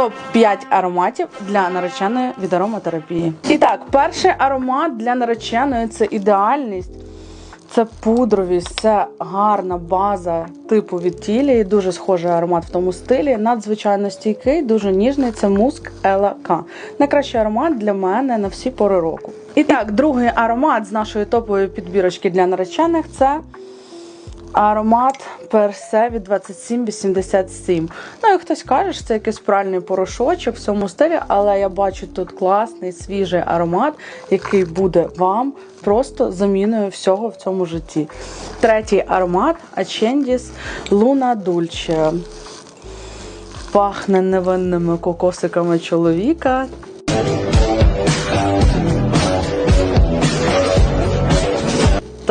Топ 5 ароматів для нареченої від ароматерапії. І так, перший аромат для нареченої це ідеальність. Це пудровість, це гарна база типу від тілі. Дуже схожий аромат в тому стилі. Надзвичайно стійкий, дуже ніжний. Це муск Ела К. Найкращий аромат для мене на всі пори року. І так, другий аромат з нашої топової підбірочки для наречених це аромат персе від 2787. Ну, як хтось каже, що це якийсь пральний порошочок в цьому стилі, але я бачу тут класний свіжий аромат, який буде вам просто заміною всього в цьому житті. Третій аромат Ачендіс Луна Дульче. Пахне невинними кокосиками чоловіка.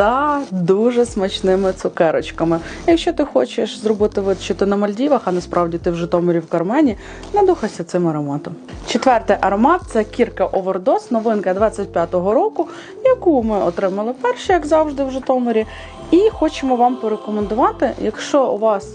Та дуже смачними цукерочками. Якщо ти хочеш зробити вид, що ти на Мальдівах, а насправді ти в Житомирі в кармані, надухайся цим ароматом. Четвертий аромат це кірка Овердос, новинка 25-го року, яку ми отримали перше, як завжди, в Житомирі. І хочемо вам порекомендувати, якщо у вас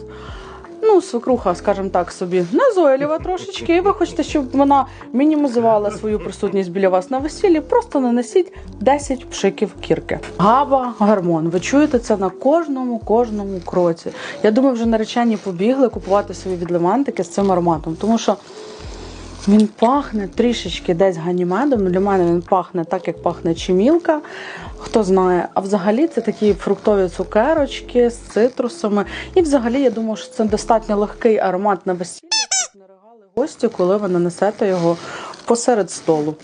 ну, свекруха, скажімо так, собі назойлива трошечки, і ви хочете, щоб вона мінімізувала свою присутність біля вас на весіллі, просто нанесіть 10 пшиків кірки. Габа, гормон. Ви чуєте це на кожному, кожному кроці. Я думаю, вже наречені побігли купувати свої відлемантики з цим ароматом, тому що. Він пахне трішечки десь ганімедом. Для мене він пахне так, як пахне чимілка. Хто знає, а взагалі це такі фруктові цукерочки з цитрусами. І взагалі я думаю, що це достатньо легкий аромат на весілля, Наригали гості, коли ви нанесете його посеред столу.